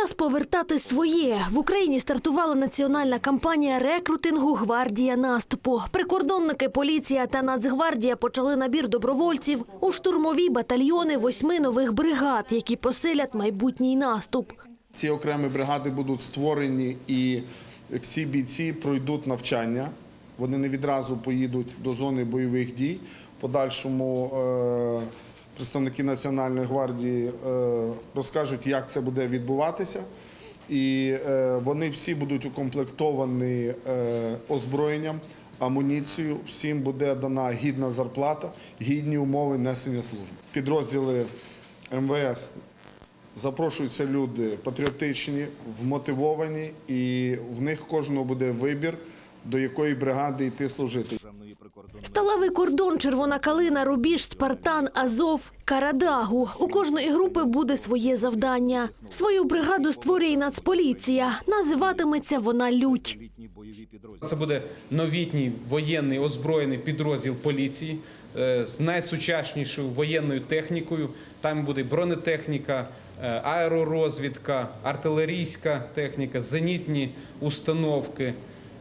Час повертати своє. В Україні стартувала національна кампанія рекрутингу Гвардія наступу. Прикордонники, поліція та Нацгвардія почали набір добровольців у штурмові батальйони восьми нових бригад, які посилять майбутній наступ. Ці окремі бригади будуть створені і всі бійці пройдуть навчання. Вони не відразу поїдуть до зони бойових дій. Подальшому е, представники Національної гвардії е, розкажуть, як це буде відбуватися. І е, вони всі будуть укомплектовані е, озброєнням, амуніцією. Всім буде дана гідна зарплата, гідні умови несення служби. Підрозділи МВС Запрошуються люди патріотичні, вмотивовані, і в них кожного буде вибір, до якої бригади йти служити. Сталевий кордон, червона калина, рубіж, спартан, азов, карадагу. У кожної групи буде своє завдання. Свою бригаду створює Нацполіція. Називатиметься вона лють. Це буде новітній воєнний озброєний підрозділ поліції е, з найсучаснішою воєнною технікою. Там буде бронетехніка, е, аеророзвідка, артилерійська техніка, зенітні установки.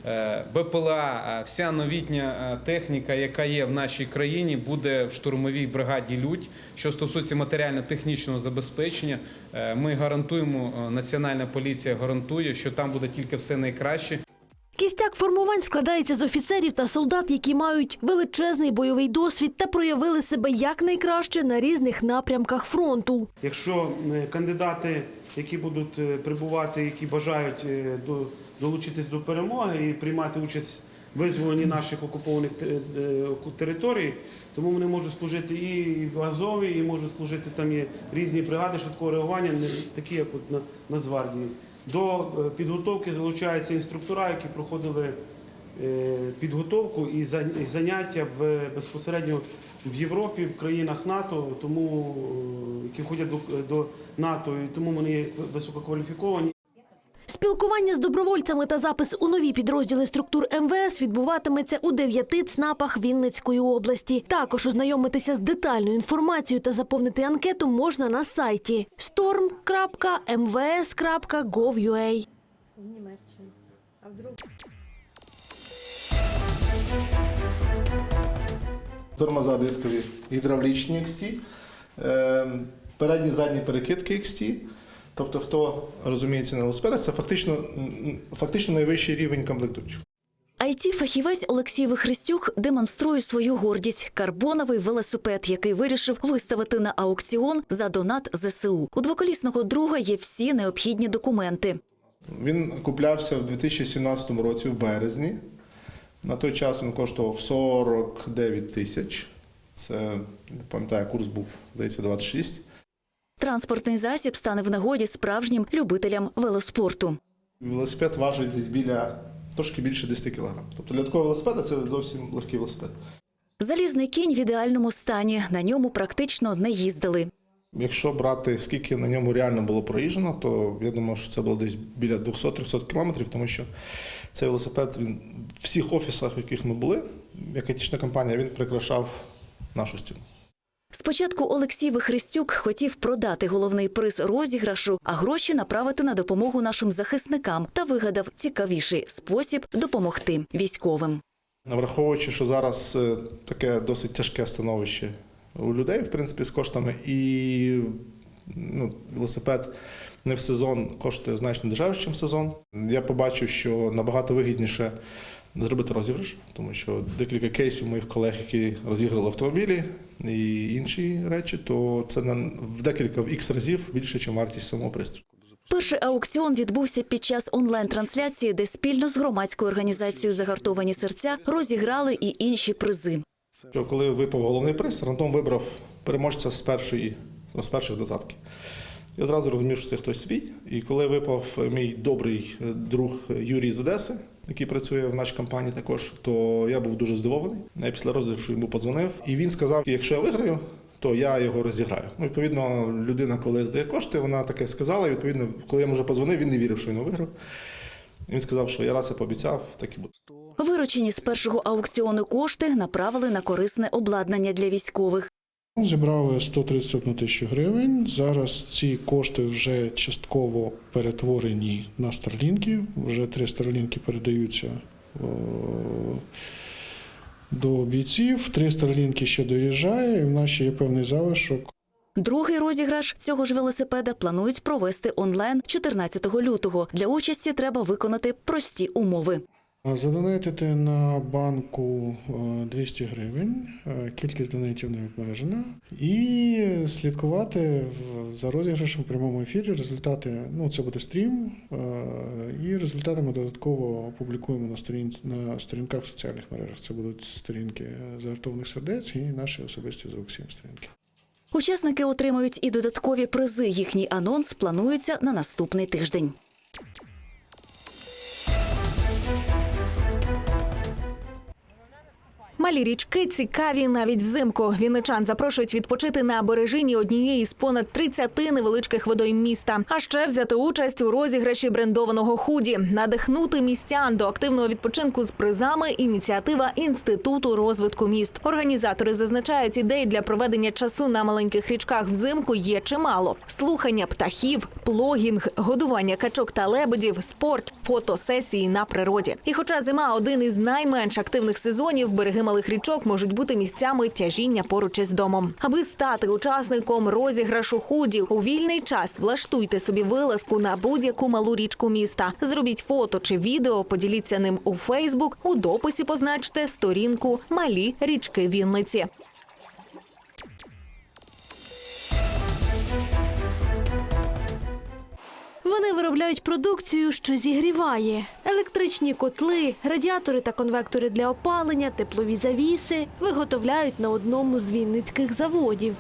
Е, БПЛА, е, вся новітня е, техніка, яка є в нашій країні, буде в штурмовій бригаді Людь. Що стосується матеріально-технічного забезпечення, ми гарантуємо, Національна поліція гарантує, що там буде тільки все найкраще. Кістяк формувань складається з офіцерів та солдат, які мають величезний бойовий досвід та проявили себе якнайкраще на різних напрямках фронту. Якщо кандидати, які будуть прибувати, які бажають до- долучитись до перемоги і приймати участь в визволенні наших окупованих е, оку- територій, тому вони можуть служити і в Азові, і можуть служити там є різні бригади швидкого реагування, такі як от на Нацгвардії. До е, підготовки залучаються інструктора, які проходили е, підготовку і заняття в безпосередньо в Європі, в країнах НАТО, тому е, які входять до, до НАТО, і тому вони є висококваліфіковані. Спілкування з добровольцями та запис у нові підрозділи структур МВС відбуватиметься у дев'яти ЦНАПах Вінницької області. Також ознайомитися з детальною інформацією та заповнити анкету можна на сайті storm.mvs.gov.ua. Тормоза дискові гідравлічні XT, е, передні задні перекидки XT. Тобто, хто розуміється на велосипедах, це фактично, фактично найвищий рівень комплектуючих. IT-фахівець Олексій Вихрестюк демонструє свою гордість карбоновий велосипед, який вирішив виставити на аукціон за донат ЗСУ. У двоколісного друга є всі необхідні документи. Він куплявся в 2017 році, в березні. На той час він коштував 49 тисяч. Це, не пам'ятаю, курс був, здається, 26. Транспортний засіб стане в нагоді справжнім любителям велоспорту. Велосипед важить десь біля трошки більше 10 кг. Тобто для такого велосипеда це зовсім легкий велосипед. Залізний кінь в ідеальному стані. На ньому практично не їздили. Якщо брати, скільки на ньому реально було проїжджено, то я думаю, що це було десь біля 200-300 кілометрів, тому що цей велосипед він в всіх офісах, в яких ми були, як айтішна компанія, він прикрашав нашу стіну. Спочатку Олексій Вихрестюк хотів продати головний приз розіграшу, а гроші направити на допомогу нашим захисникам та вигадав цікавіший спосіб допомогти військовим. Враховуючи, що зараз е, таке досить тяжке становище у людей, в принципі, з коштами, і ну, велосипед не в сезон коштує значно дешевше, ніж в сезон. Я побачив, що набагато вигідніше зробити розіграш, тому що декілька кейсів моїх колег, які розіграли автомобілі і інші речі, то це на в декілька в ікс разів більше, ніж вартість самого пристрою. Перший аукціон відбувся під час онлайн-трансляції, де спільно з громадською організацією Загартовані серця розіграли і інші призи. Що коли випав головний приз, рандом вибрав переможця з першої з перших десятки. Я одразу розумів, що це хтось свій. І коли випав мій добрий е, друг Юрій з Одеси, який працює в нашій компанії також, то я був дуже здивований. Я після розіграшу йому подзвонив, і він сказав: якщо я виграю, то я його розіграю. Ну, відповідно, людина, коли здає кошти, вона таке сказала. І відповідно, коли я вже подзвонив, він не вірив, що він виграв. Він сказав, що я раз я пообіцяв, так і буде. Виручені з першого аукціону кошти направили на корисне обладнання для військових. Зібрали 131 тисячу гривень. Зараз ці кошти вже частково перетворені на старлінки. Вже три старлінки передаються до бійців. Три старлінки ще доїжджає, і в нас ще є певний залишок. Другий розіграш цього ж велосипеда планують провести онлайн 14 лютого. Для участі треба виконати прості умови. Задонатити на банку е, 200 гривень, е, кількість донатів не обмежена, і слідкувати за розіграшем в прямому ефірі. Результати, ну це буде стрім, е, і результати ми додатково опублікуємо на сторін на сторінках в соціальних мережах. Це будуть сторінки загартованих сердець і наші особисті з Олексієм сторінки. Учасники отримають і додаткові призи. Їхній анонс планується на наступний тиждень. Малі річки цікаві навіть взимку. Вінничан запрошують відпочити на бережині однієї з понад 30 невеличких водойм міста. А ще взяти участь у розіграші брендованого худі, надихнути містян до активного відпочинку з призами. Ініціатива інституту розвитку міст. Організатори зазначають, ідей для проведення часу на маленьких річках взимку є чимало: слухання птахів, плогінг, годування качок та лебедів, спорт, фотосесії на природі. І хоча зима один із найменш активних сезонів, береги малих річок можуть бути місцями тяжіння поруч із домом. Аби стати учасником розіграшу худів у вільний час, влаштуйте собі вилазку на будь-яку малу річку міста. Зробіть фото чи відео, поділіться ним у Фейсбук. У дописі позначте сторінку Малі річки Вінниці. Вони виробляють продукцію, що зігріває: електричні котли, радіатори та конвектори для опалення, теплові завіси виготовляють на одному з вінницьких заводів.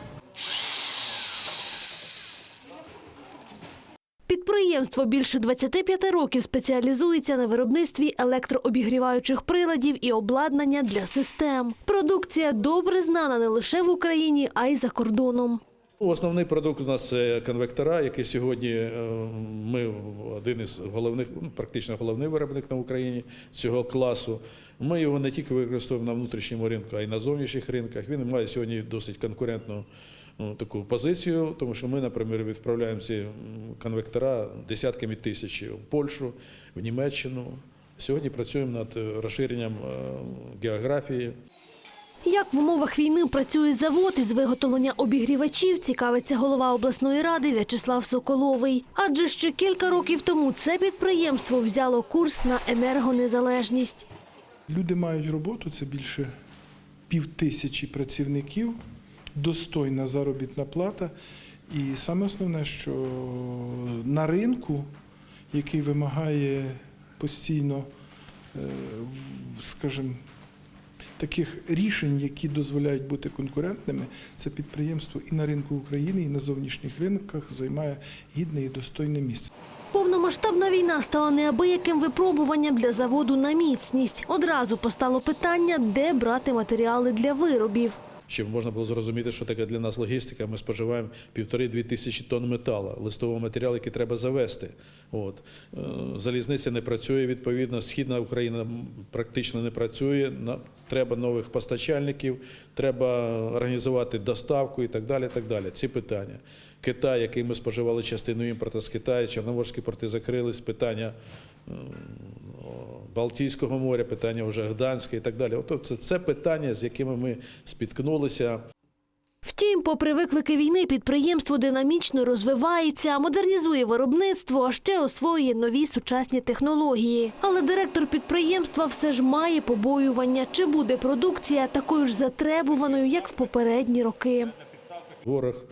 Підприємство більше 25 років спеціалізується на виробництві електрообігріваючих приладів і обладнання для систем. Продукція добре знана не лише в Україні, а й за кордоном. Основний продукт у нас це конвектора, який сьогодні е, ми один із головних, ну, практично головний виробник на Україні цього класу. Ми його не тільки використовуємо на внутрішньому ринку, а й на зовнішніх ринках. Він має сьогодні досить конкурентну ну, таку позицію, тому що ми, наприклад, відправляємо ці конвектора десятками тисяч в Польщу, в Німеччину. Сьогодні працюємо над розширенням е, географії. Як в умовах війни працює завод із виготовлення обігрівачів, цікавиться голова обласної ради В'ячеслав Соколовий. Адже ще кілька років тому це підприємство взяло курс на енергонезалежність. Люди мають роботу, це більше пів тисячі працівників, достойна заробітна плата. І саме основне, що на ринку, який вимагає постійно, е, скажімо, таких рішень, які дозволяють бути конкурентними, це підприємство і на ринку України, і на зовнішніх ринках займає гідне і достойне місце. Повномасштабна війна стала неабияким випробуванням для заводу на міцність. Одразу постало питання, де брати матеріали для виробів. Щоб можна було зрозуміти, що таке для нас логістика, ми споживаємо півтори-дві тисячі тонн металу, листового матеріалу, який треба завести. От. Е, Залізниця не працює, відповідно, Східна Україна практично не працює. Треба нових постачальників, треба організувати доставку і так далі. так далі. Ці питання. Китай, який ми споживали частину імпорту з Китаю, Чорноморські порти закрились, питання Балтійського моря, питання вже Гданське і так далі. Це, це питання, з якими ми спіткнулися. Втім, попри виклики війни, підприємство динамічно розвивається, модернізує виробництво, а ще освоює нові сучасні технології. Але директор підприємства все ж має побоювання, чи буде продукція такою ж затребуваною, як в попередні роки. Ворог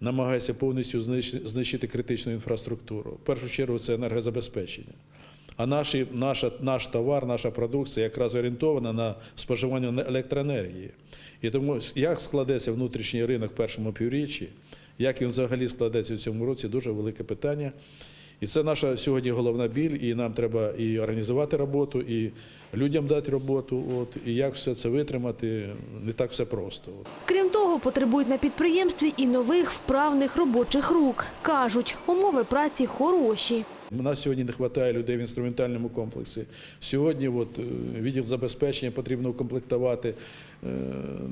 намагається повністю знищити критичну інфраструктуру. В першу чергу це енергозабезпечення. А наші, наша, наш товар, наша продукція якраз орієнтована на споживання електроенергії. І тому як складеться внутрішній ринок в першому півріччі, як він взагалі складеться в цьому році, дуже велике питання. І це наша сьогодні головна біль, і нам треба і організувати роботу, і людям дати роботу. От, і як все це витримати, не так все просто. Крім того, потребують на підприємстві і нових вправних робочих рук. Кажуть, умови праці хороші. У нас сьогодні не вистачає людей в інструментальному комплексі. Сьогодні от, е, відділ забезпечення потрібно укомплектувати. Е,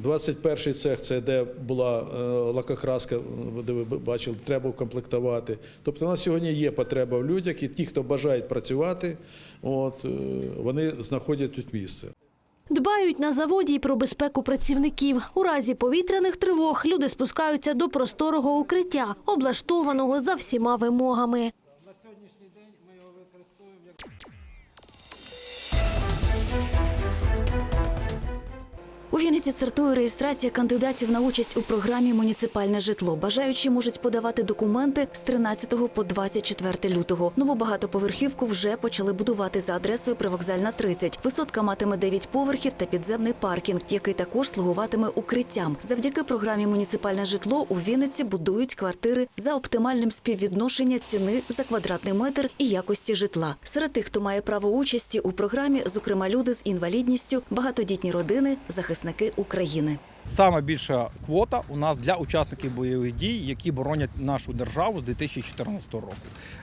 21-й цех це де була е, лакокраска, е, де ви бачили, треба укомплектувати. Тобто у нас сьогодні є потреба в людях, і ті, хто бажають працювати, от, е, вони знаходять тут місце. Дбають на заводі й про безпеку працівників. У разі повітряних тривог люди спускаються до просторого укриття, облаштованого за всіма вимогами. У Вінниці стартує реєстрація кандидатів на участь у програмі Муніципальне житло. Бажаючі можуть подавати документи з 13 по 24 лютого. Нову багатоповерхівку вже почали будувати за адресою Привокзальна 30. Висотка матиме 9 поверхів та підземний паркінг, який також слугуватиме укриттям. Завдяки програмі Муніципальне житло у Вінниці будують квартири за оптимальним співвідношення ціни за квадратний метр і якості житла. Серед тих, хто має право участі у програмі, зокрема люди з інвалідністю, багатодітні родини, захисники України. Саме більша квота у нас для учасників бойових дій, які боронять нашу державу з 2014 року.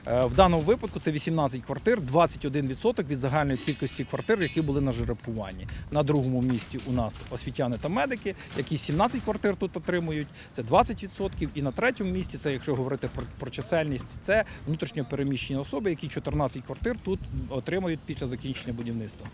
Е, В даному випадку це 18 квартир, 21% від загальної кількості квартир, які були на жеребкуванні. На другому місці у нас освітяни та медики, які 17 квартир тут отримують. Це 20%. І на третьому місці, це якщо говорити про, про чисельність, це внутрішньо переміщені особи, які 14 квартир тут отримують після закінчення будівництва.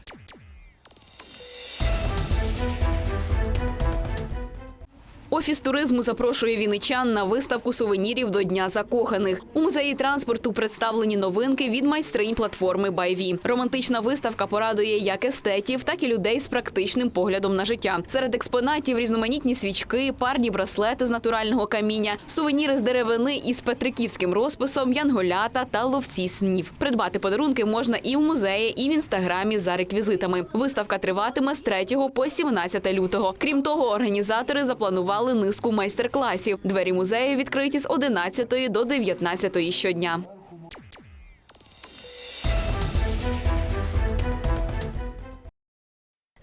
Офіс туризму запрошує вінничан на виставку сувенірів до Дня закоханих. У музеї транспорту представлені новинки від майстринь платформи Байві. Романтична виставка порадує як естетів, так і людей з практичним поглядом на життя. Серед експонатів різноманітні свічки, парні браслети з натурального каміння, сувеніри з деревини із петриківським розписом, янголята та ловці снів. Придбати подарунки можна і в музеї, і в інстаграмі за реквізитами. Виставка триватиме з 3 по 17 лютого. Крім того, організатори запланували низку майстер-класів. Двері музею відкриті з 11 до 19 щодня.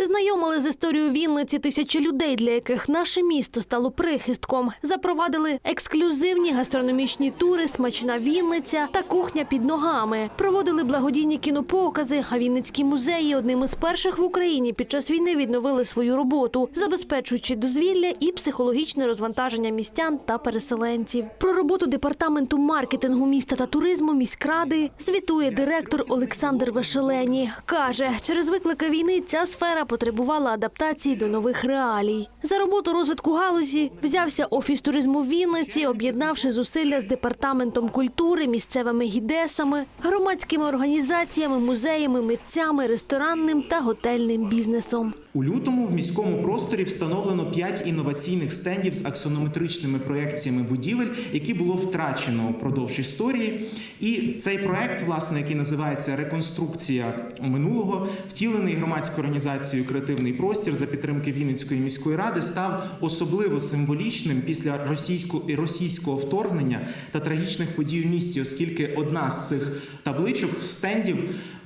Знайомили з історією Вінниці тисячі людей, для яких наше місто стало прихистком. Запровадили ексклюзивні гастрономічні тури, смачна Вінниця та кухня під ногами. Проводили благодійні кінопокази, а Вінницькі музеї одним із перших в Україні під час війни відновили свою роботу, забезпечуючи дозвілля і психологічне розвантаження містян та переселенців. Про роботу департаменту маркетингу міста та туризму міськради звітує директор Олександр Вешелені. Каже, через виклики війни ця сфера потребувала адаптації до нових реалій. За роботу розвитку галузі взявся офіс туризму Вінниці, об'єднавши зусилля з департаментом культури, місцевими гідесами, громадськими організаціями, музеями, митцями, ресторанним та готельним бізнесом. У лютому в міському просторі встановлено 5 інноваційних стендів з аксонометричними проекціями будівель, які було втрачено впродовж історії. І цей проект, власне, який називається Реконструкція минулого, втілений громадською організацією Креативний простір за підтримки Вінницької міської ради, став особливо символічним після російсько- російського вторгнення та трагічних подій у місті, оскільки одна з цих табличок стендів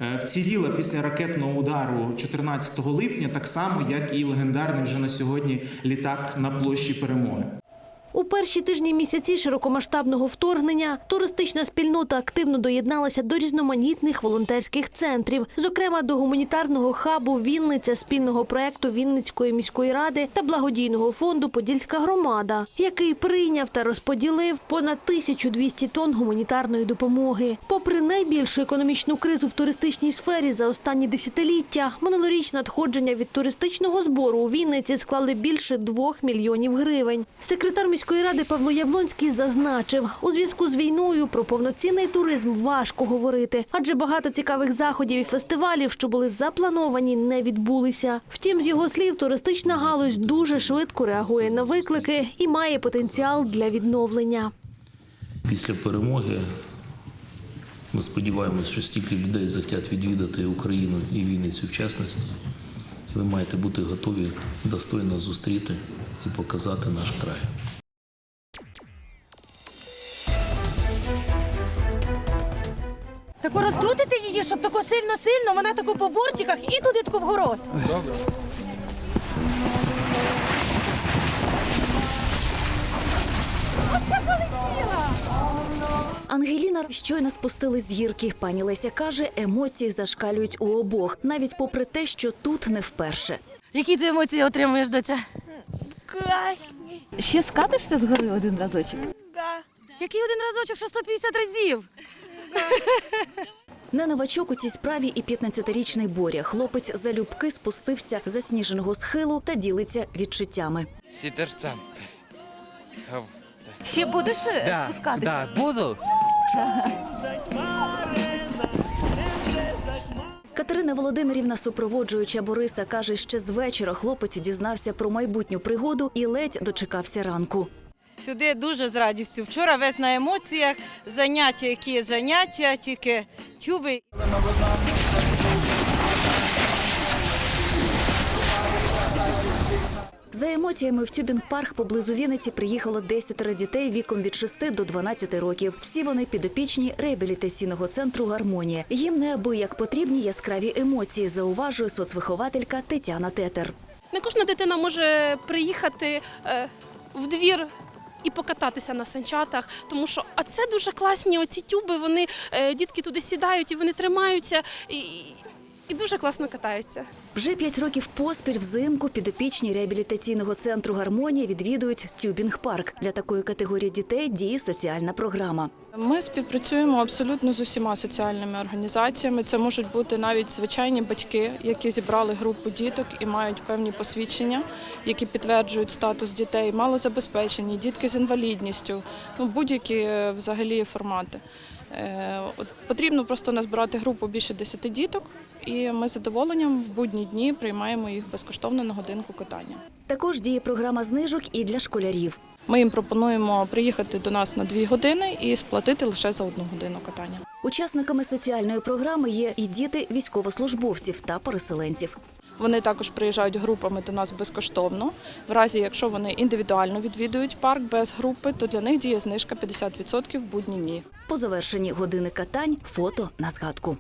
е, вціліла після ракетного удару 14 липня, так само як і легендарний вже на сьогодні літак на площі перемоги. У перші тижні місяці широкомасштабного вторгнення туристична спільнота активно доєдналася до різноманітних волонтерських центрів, зокрема до гуманітарного хабу Вінниця спільного проекту Вінницької міської ради та благодійного фонду Подільська громада, який прийняв та розподілив понад 1200 тонн гуманітарної допомоги. Попри найбільшу економічну кризу в туристичній сфері за останні десятиліття, минулорічне надходження від туристичного збору у Вінниці склали більше 2 мільйонів гривень. Секретар міської ради Павло Яблонський зазначив, у зв'язку з війною про повноцінний туризм важко говорити, адже багато цікавих заходів і фестивалів, що були заплановані, не відбулися. Втім, з його слів, туристична галузь дуже швидко реагує на виклики і має потенціал для відновлення. Після перемоги ми сподіваємося, що стільки людей захотять відвідати Україну і Вінницю в частності. Ви маєте бути готові достойно зустріти і показати наш край. Тако розкрутите її, щоб тако сильно-сильно, вона тако по бортиках і туди тако вгород. А Ангеліна щойно спустились з гірки. Пані Леся каже, емоції зашкалюють у обох, навіть попри те, що тут не вперше. Які ти емоції отримуєш, доця? Ще скатишся з гори один разочок? Який один разочок, що 150 разів? Не новачок у цій справі і 15-річний Боря. Хлопець залюбки спустився з засніженого схилу та ділиться відчуттями. Сітерцем. Ще будеш е, спускатися? Да, буду. Катерина Володимирівна, супроводжуюча Бориса, каже, ще з вечора хлопець дізнався про майбутню пригоду і ледь дочекався ранку. Сюди дуже з радістю. Вчора весь на емоціях, заняття, які заняття, тільки тюби. За емоціями в тюбінг-парк поблизу Вінниці приїхало 10 дітей віком від 6 до 12 років. Всі вони підопічні реабілітаційного центру Гармонія. Їм неабияк потрібні яскраві емоції, зауважує соцвихователька Тетяна Тетер. Не кожна дитина може приїхати е, в двір. І покататися на санчатах, тому що а це дуже класні оці тюби. Вони е, дітки туди сідають і вони тримаються і, і дуже класно катаються. Вже п'ять років поспіль взимку підопічні реабілітаційного центру Гармонія відвідують тюбінг-парк. Для такої категорії дітей діє соціальна програма. Ми співпрацюємо абсолютно з усіма соціальними організаціями. Це можуть бути навіть звичайні батьки, які зібрали групу діток і мають певні посвідчення, які підтверджують статус дітей, малозабезпечені, дітки з інвалідністю, ну будь-які е, взагалі формати. Е, от Потрібно просто назбирати групу більше 10 діток, і ми з задоволенням в будні дні приймаємо їх безкоштовно на годинку катання. Також діє програма знижок і для школярів. Ми їм пропонуємо приїхати до нас на дві години і сплатити лише за одну годину катання. Учасниками соціальної програми є і діти військовослужбовців та переселенців. Вони також приїжджають групами до нас безкоштовно. В разі, якщо вони індивідуально відвідують парк без групи, то для них діє знижка 50% в будні дні. По завершенні години катань фото на згадку.